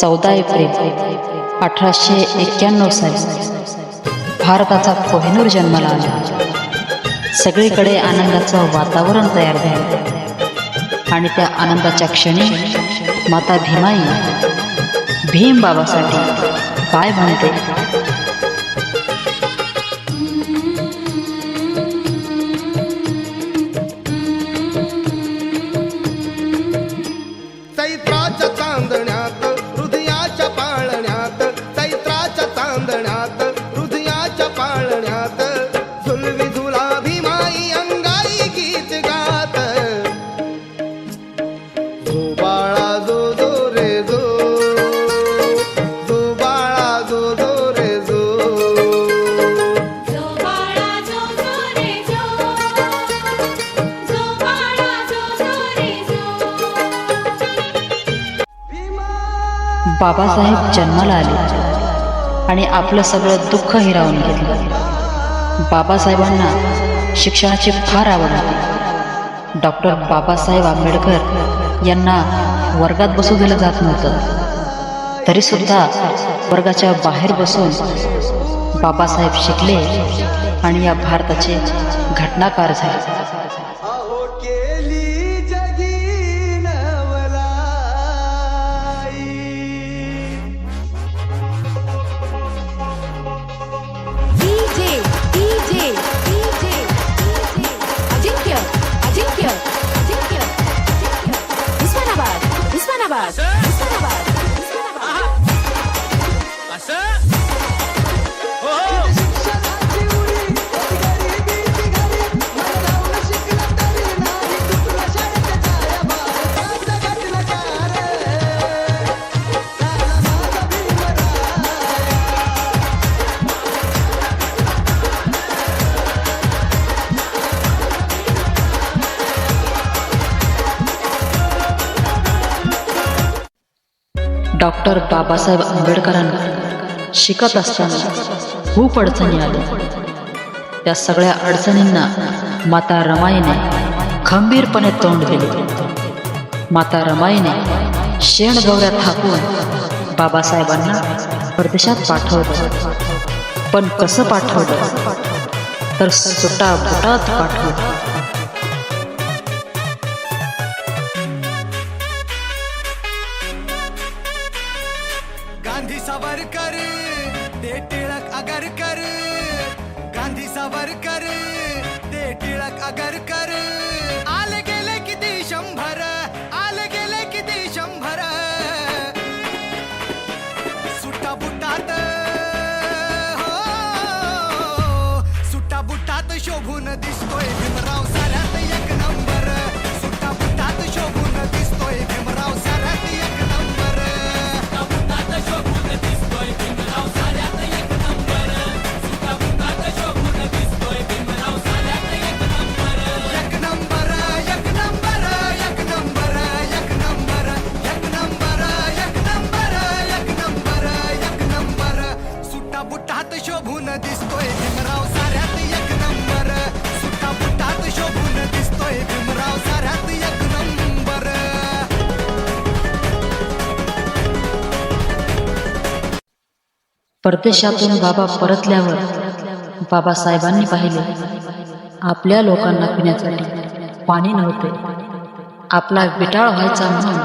चौदा एप्रिल अठराशे एक्क्याण्णव साली भारताचा कोहिनूर जन्माला आला. सगळीकडे आनंदाचं वातावरण तयार झालं. आणि त्या आनंदाच्या क्षणी माता भीमाई भीम बाबासाठी काय म्हणते? बाबासाहेब जन्माला आले आणि आपलं सगळं दुःख हिरावून घेतलं. बाबासाहेबांना शिक्षणाची फार आवड होती. डॉक्टर बाबासाहेब आंबेडकर यांना वर्गात बसू दिलं जात नव्हतं. तरीसुद्धा वर्गाच्या बाहेर बसून बाबासाहेब शिकले आणि या भारताचे घटनाकार झाले. Shabbat. डॉक्टर बाबासाहेब आंबेडकरांना शिकत असताना खूप अडचणी आल्या. त्या सगळ्या अडचणींना माता रमाईने खंबीरपणे तोंड दिले. माता रमाईने शेणगवऱ्या थापून बाबासाहेबांना परदेशात पाठवलं. पण कसं पाठवलं? तर सुटा बुटात पाठवलं. अगर आगरकर गांधी सावरकर ते टिळक आगरकर आले गेले किती शंभर आले गेले किती शंभर. सुट्टा बुटात हो सुट्टा बुटात शोभून दिस परदेशातून बाबा परतल्यावर बाबासाहेबांनी पाहिले आपल्या लोकांना पिण्यासाठी पाणी नव्हते. आपला विटाळ व्हायचा म्हणून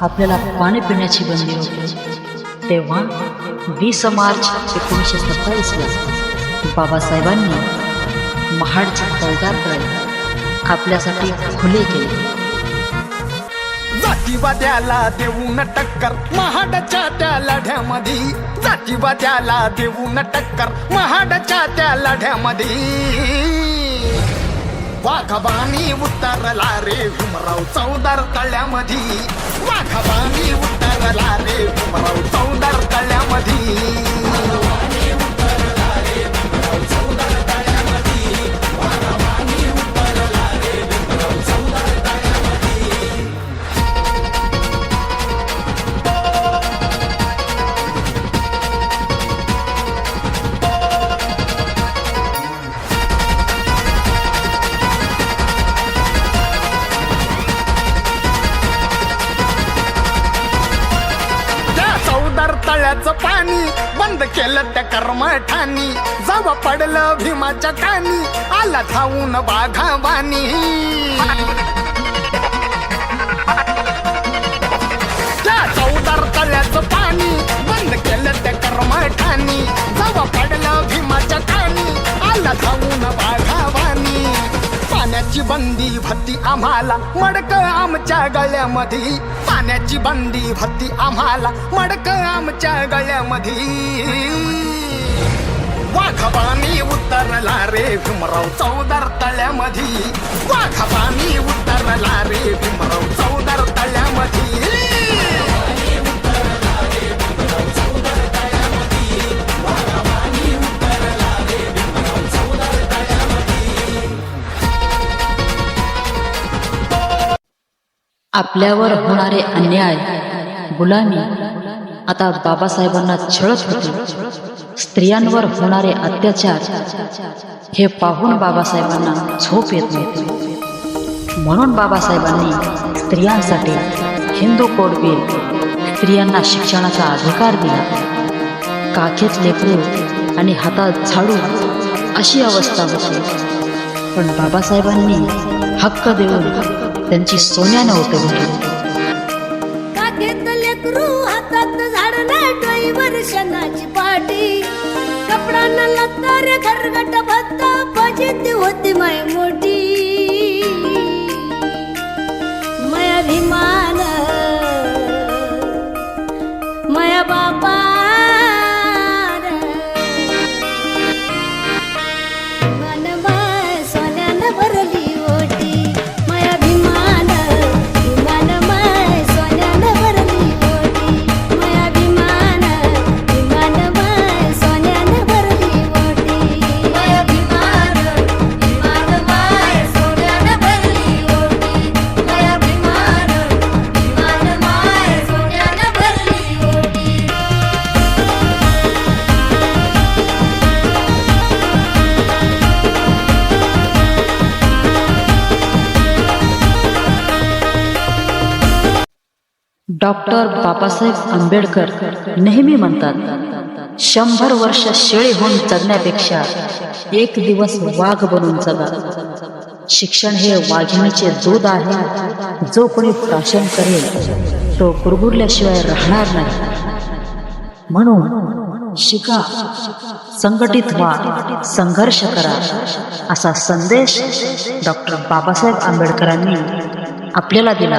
आपल्याला पाणी पिण्याची बंदी होती. तेव्हा वीस मार्च एकोणीसशे सत्तावीसला बाबासाहेबांनी महाडचे फौजदार आपल्यासाठी खुले केले. जातीवाद्याला देऊन टक्कर. महाडच्या त्या लढ्यामध्ये जातीवाद्याला देऊन टक्कर. महाडच्या त्या लढ्यामध्ये वाघबाणी उतरला रे भीमराव चौदार तळ्यामध्ये. वाघबाणी उतरला रे भीमराव बंद केलं त्या कर्मठानी. जवळ पडलं भीमाच्या कानी आला धावून बाघावानी त्या चौदार तळ्याचं पाणी बंद केलं त्या कर्मठानी. जवळ पडलं भीमाच्या कानी आला धावून बाघ बंदी भत्ती आम्हाला मडक आमच्या गळ्यामध्ये पाण्याची बंदी भत्ती आम्हाला मडक आमच्या गळ्यामध्ये वाघबानी उतरला रे भीमराव चौदार तळ्यामध्ये वाघबा आपल्यावर होणारे अन्याय. गुलामी. आता बाबासाहेबांना छळत होते. स्त्रियांवर होणारे अत्याचार. हे पाहून बाबासाहेबांना झोप येत नव्हती. म्हणून बाबासाहेबांनी स्त्रियांसाठी हिंदू कोड बिल स्त्रियांना शिक्षणाचा अधिकार दिला. काखेत लेकरू आणि हातात झाडू अशी अवस्था होती. पण बाबासाहेबांनी हक्क देऊन त्यांची सोन्यानं उठवली काखेत लेकरू हातात झाडला डोईवर शनाची पाटी. कपडा न लत्ता रे घरगट भत्ता फजिती होती माय मोठी डॉक्टर बाबासाहेब आंबेडकर नेहमी म्हणतात शंभर वर्ष शेळी होऊन जगण्यापेक्षा एक दिवस वाघ बनून जगा शिक्षण हे वाघिणीचे दूध आहे. जो कोणी प्राशन करेल तो कुरगुरल्याशिवाय राहणार नाही. म्हणून शिका संघटित व्हा संघर्ष करा असा संदेश डॉक्टर बाबासाहेब आंबेडकरांनी आपल्याला दिला.